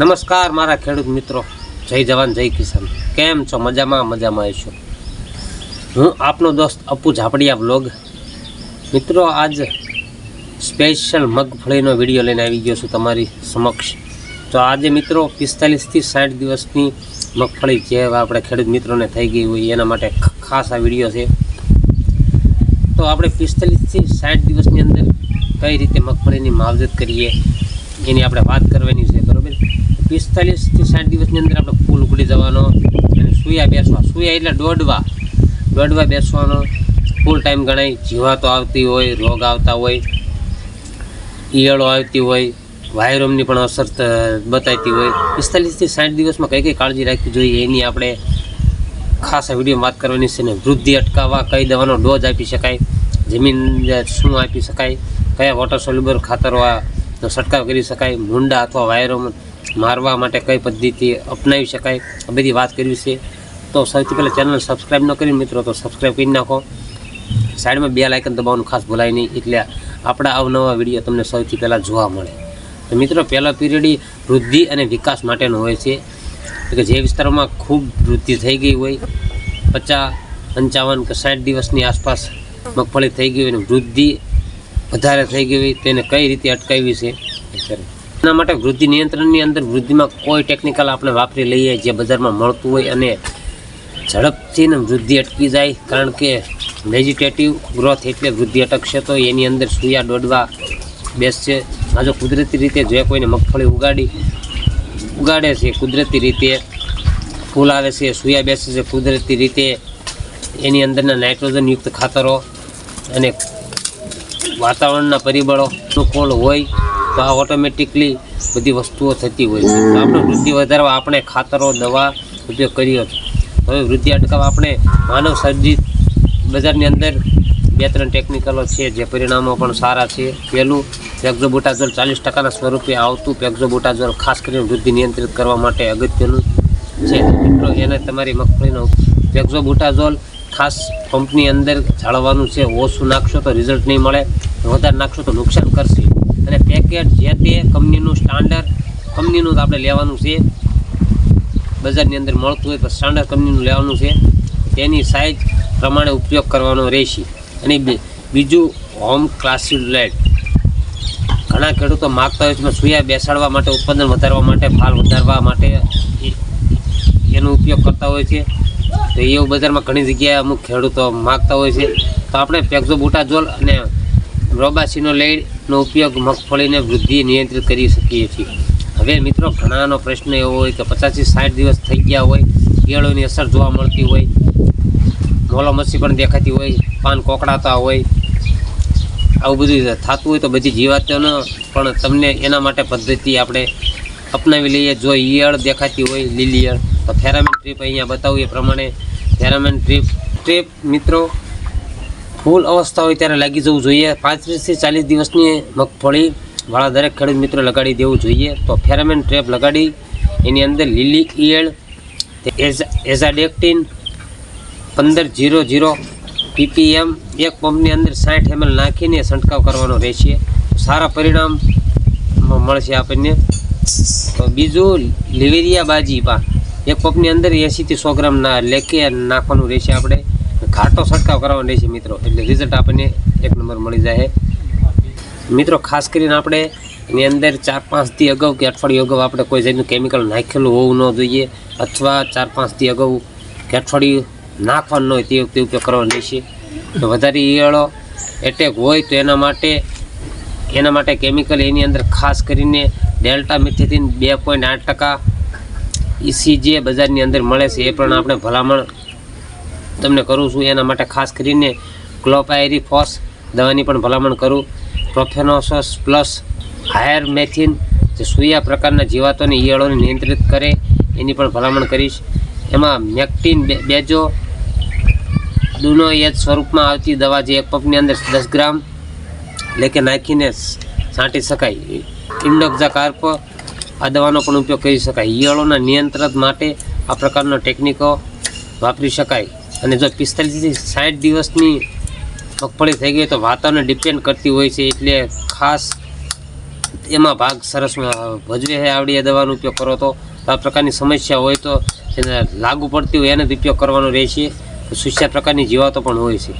નમસ્કાર, મારા ખેડૂત મિત્રો. જય જવાન, જય કિસાન. કેમ છો? મજામાં મજામાં આવીશો હું આપનો દોસ્ત અપુ ઝાપડિયા બ્લોગ મિત્રો, આજ સ્પેશિયલ મગફળીનો વીડિયો લઈને આવી ગયો છું તમારી સમક્ષ. તો આજે મિત્રો, પિસ્તાલીસથી સાઠ દિવસની મગફળી જે આપણે ખેડૂત મિત્રોને થઈ ગઈ હોય, એના માટે ખાસ આ વીડિયો છે. તો આપણે પિસ્તાલીસથી સાઠ દિવસની અંદર કઈ રીતે મગફળીની માવજત કરીએ, એની આપણે વાત કરવાની છે, બરોબર? પિસ્તાલીસથી સાઠ દિવસની અંદર આપણે ફૂલ ઉકળી જવાનો અને સૂયા બેસવા. સૂયા એટલે દોડવા. દોડવા બેસવાનો. ફૂલ ટાઈમ ગણાય. જીવાતો આવતી હોય, રોગ આવતા હોય, ઈયળો આવતી હોય, વાયરોમની પણ અસર બતાવતી હોય. પિસ્તાલીસથી સાઠ દિવસમાં કઈ કઈ કાળજી રાખવી જોઈએ એની આપણે ખાસ આ વીડિયો વાત કરવાની છે ને વૃદ્ધિ અટકાવવા, કઈ દવાનો ડોઝ આપી શકાય, જમીન શું આપી શકાય, કયા વોટર સોલ્યુબર ખાતરો છંટકાવ કરી શકાય, મૂંડા અથવા વાયરો મારવા માટે કઈ પદ્ધતિ અપનાવી શકાય? આ બધી વાત કરવી છે. તો સૌથી પહેલાં ચેનલ સબસ્ક્રાઈબ ન કરી મિત્રો, તો સબસ્ક્રાઈબ કરી નાખો. સાઈડમાં બે લાઇકન દબાવવાનું ખાસ ભૂલાય નહીં. એટલે આપણા અવનવા વીડિયો તમને સૌથી પહેલાં જોવા મળે. તો મિત્રો, પહેલો પીરિયડ વૃદ્ધિ અને વિકાસ માટેનો હોય છે. કે જે વિસ્તારોમાં ખૂબ વૃદ્ધિ થઈ ગઈ હોય, પચાસ, પંચાવન કે સાઠ દિવસની આસપાસ મગફળી થઈ ગઈ હોય અને વૃદ્ધિ વધારે થઈ ગઈ હોય, તેને કઈ રીતે અટકાવી છે. એના માટે વૃદ્ધિ નિયંત્રણની અંદર વૃદ્ધિમાં કોઈ ટેકનિકલ આપણે વાપરી લઈએ જે બજારમાં મળતું હોય અને ઝડપથી ને વૃદ્ધિ અટકી જાય. કારણ કે વેજીટેટિવ ગ્રોથ એટલે વૃદ્ધિ અટકશે તો એની અંદર સૂયા દોડવા બેસશે. આ જો કુદરતી રીતે જે કોઈને મગફળી ઉગાડી, ઉગાડે છે, કુદરતી રીતે ફૂલ આવે છે, સૂયા બેસે છે, કુદરતી રીતે એની અંદરના નાઇટ્રોજનયુક્ત ખાતરો અને વાતાવરણના પરિબળો અનુકૂળ હોય તો આ ઓટોમેટિકલી બધી વસ્તુઓ થતી હોય છે. તો આપણે વૃદ્ધિ વધારવા આપણે ખાતરો, દવા ઉપયોગ કરીએ છીએ. હવે વૃદ્ધિ અટકાવવા આપણે માનવ સર્જિત બજારની અંદર બે ત્રણ ટેકનિકલો છે, જે પરિણામો પણ સારા છે. પહેલું, પેક્ઝોબુટાઝોલ ચાલીસ ટકાના સ્વરૂપે આવતું પેક્ઝોબુટાઝોલ, ખાસ કરીને વૃદ્ધિ નિયંત્રિત કરવા માટે અગત્યનું છે. મિત્રો, એને તમારી મગફળીનો પેક્ઝોબુટાઝોલ ખાસ પંપની અંદર જાળવવાનું છે. ઓછું નાખશો તો રિઝલ્ટ નહીં મળે. વધારે નાખશો તો નુકસાન કરશે. અને પેકેટ જે તે કંપનીનું સ્ટાન્ડર્ડ કંપનીનું આપણે લેવાનું છે. બજારની અંદર મળતું હોય તો સ્ટાન્ડર્ડ કંપનીનું લેવાનું છે. તેની સાઇઝ પ્રમાણે ઉપયોગ કરવાનો રહેશે. અને બીજું હોમ ક્લાસિલેટ ઘણા ખેડૂતો માગતા હોય છે સૂયા બેસાડવા માટે, ઉત્પાદન વધારવા માટે ફાલ વધારવા માટે એનો ઉપયોગ કરતા હોય છે. તો એવું બજારમાં ઘણી જગ્યાએ અમુક ખેડૂતો માગતા હોય છે. તો આપણે પેક્ઝોબુટાઝોલ અને રોબાસિનોલેઇડનો ઉપયોગ મગફળીને વૃદ્ધિ નિયંત્રિત કરી શકીએ છીએ. હવે મિત્રો, ઘણાનો પ્રશ્ન એવો હોય કે પચાસથી સાઠ દિવસ થઈ ગયા હોય ઈયળોની અસર જોવા મળતી હોય મોલોમસી પણ દેખાતી હોય, પાન કોકડાતા હોય, આવું બધું થતું હોય તો બધી જીવાતોનો પણ તમને એના માટે પદ્ધતિ આપણે અપનાવી લઈએ. જો ઈયળ દેખાતી હોય, લીલી ઈયળ, તો ફેરામેન ટ્રીપ અહીંયા બતાવું. એ પ્રમાણે ફેરામેન ટ્રીપ ટ્રીપ મિત્રો ફૂલ અવસ્થા હોય ત્યારે લાગી જવું જોઈએ. પાંત્રીસથી ચાલીસ દિવસની મગફળી વાળા દરેક ખેડૂત મિત્રો લગાડી દેવું જોઈએ. તો ફેરામેન ટ્રેપ લગાડી, એની અંદર લીલી ઈયળ એઝ, એઝાડેક્ટિન, પંદર જીરો જીરો, પીપીએમ, એક પંપની અંદર સાઠ એમએલ નાખીને છંટકાવ કરવાનો રહેશે. સારા પરિણામ મળશે આપણને. તો બીજું લીવેરિયા બાજી પા એક પંપની અંદર એંશીથી સો ગ્રામ ના લેખે નાખવાનું રહેશે આપણે. ઘાટો છંટકાવ કરવાનો રહેશે મિત્રો. એટલે રિઝલ્ટ આપણને એક નંબર મળી જાય મિત્રો, ખાસ કરીને આપણે એની અંદર ચાર પાંચથી અગાઉ કે અઠવાડિયું અગાઉ આપણે કોઈ જાતનું કેમિકલ નાખેલું હોવું ન જોઈએ અથવા ચાર પાંચથી અગાઉ કે અઠવાડિયું નાખવાનું હોય તે વખતે ઉપયોગ કરવાનો રહેશે તો વધારે ઈયળો એટેક હોય તો એના માટે એના માટે કેમિકલ એની અંદર ખાસ કરીને ડેલ્ટા મિથેથીન બે પોઈન્ટ આઠ ટકા ઇસી જે બજારની અંદર મળે છે. એ પણ આપણે ભલામણ તમને કરું છું. એના માટે ખાસ કરીને ક્લોપાયરી ફોસ દવાની પણ ભલામણ કરું. પ્રોફેનોસસ પ્લસ હાયર મેથિન જે સૂયા પ્રકારના જીવાતોની ઈયળોને નિયંત્રિત કરે, એની પણ ભલામણ કરીશ. એમાં મેક્ટિન બેજો દૂનો એચ સ્વરૂપમાં આવતી દવા જે એક પંપની અંદર દસ ગ્રામ, લેકે નાખીને છાંટી શકાય. ઇન્ડોક્ઝા કાર્પ આ દવાનો પણ ઉપયોગ કરી શકાય. ઈયળોના નિયંત્રણ માટે આ પ્રકારના ટેકનિકો વાપરી શકાય. અને જો પિસ્તાલીસથી સાઠ દિવસની મગફળી થઈ ગઈ તો વાતાવરણ ડિપેન્ડ કરતી હોય છે, એટલે ખાસ એમાં ભાગ સરસ ભજવે છે આવડી દવાનો ઉપયોગ કરો તો. આ પ્રકારની સમસ્યા હોય તો એને લાગુ પડતી હોય એને જ ઉપયોગ કરવાનો રહેશે સુસ્યા પ્રકારની જીવાતો પણ હોય છે.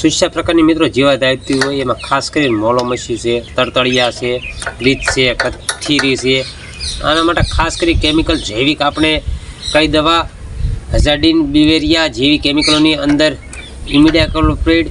સુસ્યા પ્રકારની મિત્રો જીવાત આવતી હોય, એમાં ખાસ કરીને મોલોમસી છે તળતળિયા છે, રીત છે, કથીરી છે. આના માટે ખાસ કરી કેમિકલ જૈવિક આપણે કઈ દવા હઝાડિન બિવેરિયા જેવી કેમિકલોની અંદર ઇમિડાક્લોપ્રિડ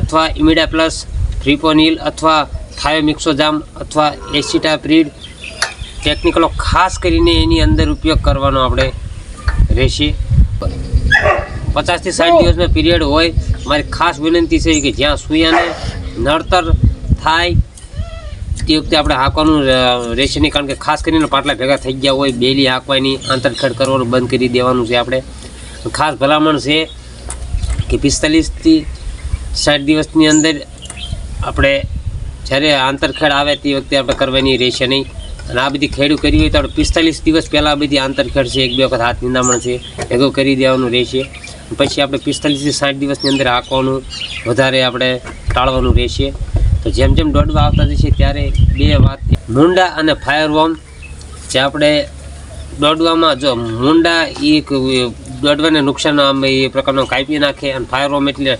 અથવા ઇમિડા પ્લસ ફ્રિપોનિલ અથવા થાયોમિક્સોજામ અથવા એસિટાપ્રિડ ટેકનિકલો ખાસ કરીને એની અંદર ઉપયોગ કરવાનો આપણે રહેશે. પચાસથી સાઠ દિવસનો પીરિયડ હોય, મારી ખાસ વિનંતી છે કે જ્યાં સૂયાને નડતર થાય તે વખતે આપણે હાંકવાનું રહેશે નહીં. કારણ કે ખાસ કરીને પાટલા ભેગા થઈ ગયા હોય, બેલી હાંકવાની, આંતરખેડ કરવાનું, બંધ કરી દેવાનું છે આપણે. ખાસ ભલામણ છે કે પિસ્તાલીસથી સાઠ દિવસની અંદર આપણે જ્યારે આંતરખેડ આવે તે વખતે આપણે કરવાની રહેશે નહીં. અને આ બધી ખેડૂ કરી હોય તો આપણે પિસ્તાલીસ દિવસ પહેલાં બધી આંતરખેડ છે, એક બે વખત હાથ નિંદામણ છે એગો કરી દેવાનું રહેશે. પછી આપણે પિસ્તાલીસથી સાઠ દિવસની અંદર હાંકવાનું, વધારે આપણે ટાળવાનું રહેશે. તો જેમ જેમ દોડવા આવતા જશે ત્યારે બે વાત. મુંડા અને ફાયરવોર્મ જે આપણે દોડવામાં જો મુંડા એ દોડવાને નુકસાન આમ એ પ્રકારનો કાપી નાખે અને ફાયરવોર્મ એટલે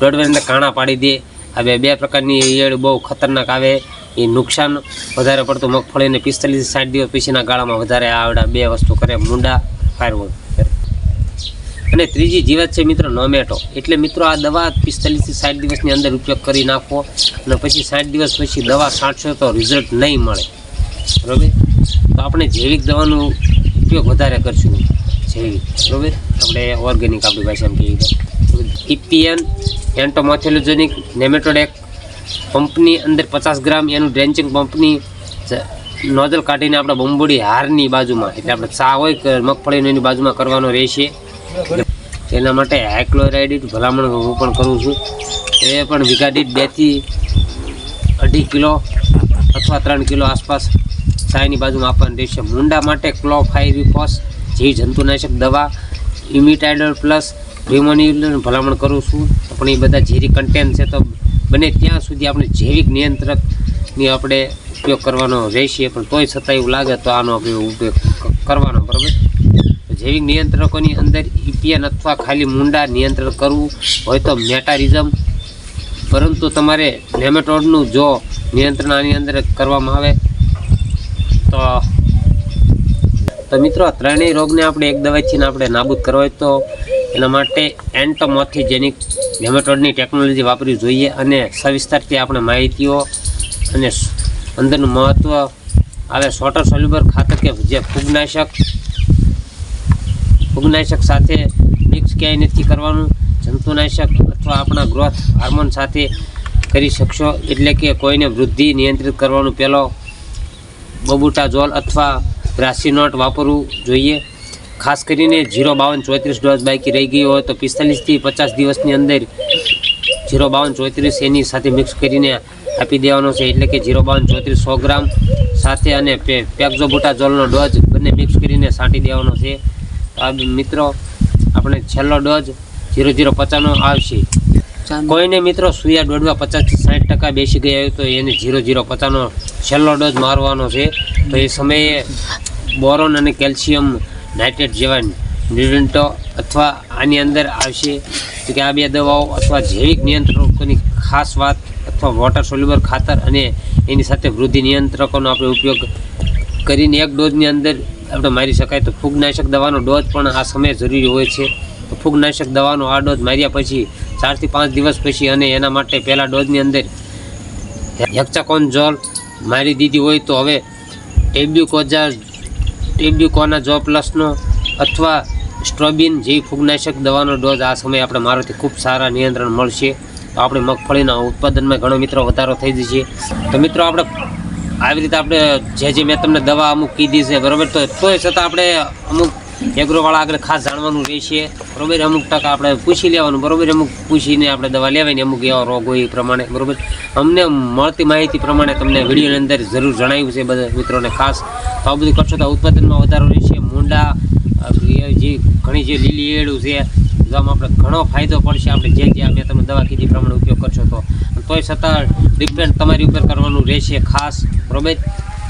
દોડવાને કાણા પાડી દે. હવે બે પ્રકારની ઈયળ બહુ ખતરનાક આવે. એ નુકસાન વધારે પડતું મગફળીને પિસ્તાલીસ સાઠ દિવસ પછીના ગાળામાં વધારે આવડા બે વસ્તુ કરે મુંડા ફાયરવોર્મ અને ત્રીજી જીવાત છે મિત્રો નોમેટો એટલે મિત્રો આ દવા પિસ્તાલીસથી સાઠ દિવસની અંદર ઉપયોગ કરી નાખો અને પછી સાઠ દિવસ પછી દવા છાંટશો તો રિઝલ્ટ નહીં મળે. બરાબર? તો આપણે જૈવિક દવાનો ઉપયોગ વધારે કરશું. જૈવિક. બરાબર? આપણે ઓર્ગેનિક આપણી ભાષામાં કહીએ ઇપીએન એન્ટોમોથેલોજેનિક નેમેટોડેક પંપની અંદર પચાસ ગ્રામ એનું ડ્રેન્ચિંગ પંપની નોઝલ કાઢીને આપણે બંબોડી હારની બાજુમાં, એટલે આપણે ચા હોય કે મગફળીનો એની બાજુમાં કરવાનો રહેશે. તેના માટે હાઇક્લોરાઇડિટ ભલામણ હું પણ કરું છું. એ પણ વીઘા બેથી અઢી કિલો અથવા ત્રણ કિલો આસપાસ સાયની બાજુમાં આપવાની રહેશે. મુંડા માટે ક્લોફાઇરિફોસ, જેવી જંતુનાશક દવા ઇમિટાઇડર પ્લસ રિમોનિલ ભલામણ કરું છું. પણ એ બધા ઝેરી કન્ટેન્ટ છે તો બને ત્યાં સુધી આપણે જૈવિક નિયંત્રકની આપણે ઉપયોગ કરવાનો રહેશે. પણ તોય છતાં એવું લાગે તો આનો આપણે ઉપયોગ કરવાનો, બરાબર? જૈવિક નિયંત્રકોની અંદર ઇપિયન અથવા ખાલી મુંડા નિયંત્રણ કરવું હોય તો મેટારિઝમ. પરંતુ તમારે નેમેટોડનું જો નિયંત્રણ આની અંદર કરવામાં આવે, તો તો મિત્રો ત્રણેય રોગને આપણે એક દવાથી આપણે નાબૂદ કરવા હોય તો એના માટે એન્ટોમોથીજેનિક નેમેટોડની ટેકનોલોજી વાપરવી જોઈએ અને સવિસ્તારથી આપણે માહિતીઓ અને અંદરનું મહત્ત્વ આવે, સોટર સોલ્યુબર ખાતર કે જે ફૂગનાશક ફૂગનાશક સાથે મિક્સ ક્યાંય નથી કરવાનું. જંતુનાશક અથવા આપણા ગ્રોથ હાર્મોન સાથે કરી શકશો. એટલે કે કોઈને વૃદ્ધિ નિયંત્રિત કરવાનું પહેલો બબુટાઝોલ અથવા બ્રાસીનોટ વાપરવું જોઈએ. ખાસ કરીને ઝીરો બાવન ચોત્રીસ ડોઝ બાકી રહી ગઈ હોય તો પિસ્તાલીસથી પચાસ દિવસની અંદર જીરો બાવન ચોત્રીસ એની સાથે મિક્સ કરીને આપી દેવાનો છે. એટલે કે જીરો બાવન ચોત્રીસ સો ગ્રામ સાથે અને પેક્ઝોબુટાઝોલનો ડોઝ બંને મિક્સ કરીને છાંટી દેવાનો છે. આ મિત્રો આપણે છેલ્લો ડોઝ જીરો જીરો પચાસનો આવશે. કોઈને મિત્રો સુયા દોડવા પચાસથી સાઠ ટકા બેસી ગયા હોય તો એને જીરો જીરો પચાસનો છેલ્લો ડોઝ મારવાનો છે. તો એ સમયે બોરોન અને કેલ્શિયમ નાઇટ્રેટ જેવા ન્યુટ્રન્ટો અથવા આની અંદર આવશે. કે આ બે દવાઓ અથવા જૈવિક નિયંત્રકોની ખાસ વાત અથવા વોટર સોલ્યુબર ખાતર અને એની સાથે વૃદ્ધિ નિયંત્રકોનો આપણે ઉપયોગ કરીને એક ડોઝની અંદર આપણે મારી શકાય તો ફૂગનાશક દવાનો ડોઝ પણ આ સમયે જરૂરી હોય છે. તો ફૂગનાશક દવાનો આ ડોઝ માર્યા પછી ચારથી પાંચ દિવસ પછી અને એના માટે પહેલાં ડોઝની અંદર હેક્સાકોનઝોલ મારી દીધી હોય તો હવે ટેબ્યુકોઝા, ટેબ્યુકોના જો પ્લસનો અથવા સ્ટ્રોબિન જેવી ફૂગનાશક દવાનો ડોઝ આ સમયે આપણે મારોથી ખૂબ સારા નિયંત્રણ મળશે. તો આપણે મગફળીના ઉત્પાદનમાં ઘણો મિત્રો વધારો થઈ જશે. તો મિત્રો, આપણે આવી રીતે આપણે જે જે મેં તમને દવા અમુક કીધી છે, બરાબર? તો તોય છતાં આપણે અમુક એગ્રોવાળા આગળ ખાસ જાણવાનું રહેશે. બરાબર? અમુક ટકા આપણે પૂછી લેવાનું, બરાબર? અમુક પૂછીને આપણે દવા લેવાની, અમુક એવા રોગ હોય એ પ્રમાણે, બરાબર? અમને મળતી માહિતી પ્રમાણે તમને વિડીયોની અંદર જરૂર જણાવ્યું છે બધા મિત્રોને ખાસ. તો આ બધું કરશો તો ઉત્પાદનમાં વધારો રહેશે. મૂંડા જે ઘણી જે લીલી એડું છે જો આપણે ઘણો ફાયદો પડશે. આપણે જે જે મેં તમને દવા કીધી પ્રમાણે ઉપયોગ કરશો તો. તોય છતાં ડિપેન્ડ તમારી ઉપર કરવાનું રહેશે ખાસ. બરોબર?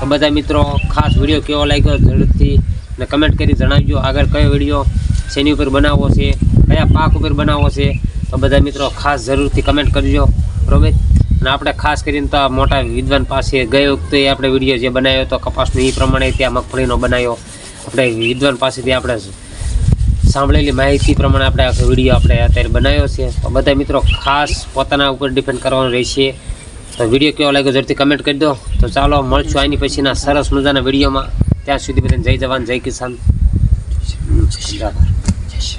તો બધા મિત્રો, ખાસ વીડિયો કેવો લાગ્યો ઝડપથી ને કમેન્ટ કરી જણાવજો. આગળ કયો વીડિયો શેની ઉપર બનાવવો છે, કયા પાક ઉપર બનાવવો છે, તો બધા મિત્રો ખાસ જરૂરથી કમેન્ટ કરજો. બરોબર? અને આપણે ખાસ કરીને તો મોટા વિદ્વાન પાસે ગઈ વખતે આપણે વીડિયો જે બનાવ્યો હતો કપાસનો, એ પ્રમાણે ત્યાં મગફળીનો બનાવ્યો. આપણે વિદ્વાન પાસેથી આપણે સાંભળેલી માહિતી પ્રમાણે આપણે આખો વીડિયો આપણે અત્યારે બનાવ્યો છે. તો બધા મિત્રો ખાસ પોતાના ઉપર ડિપેન્ડ કરવાનું રહેશે. તો વીડિયો કેવો લાગ્યો ઝડપથી કમેન્ટ કરી દો. તો ચાલો મળશું આની પછીના સરસ મજાના વિડીયોમાં. ત્યાં સુધી બધાને જય જવાન જય કિસાન. જય.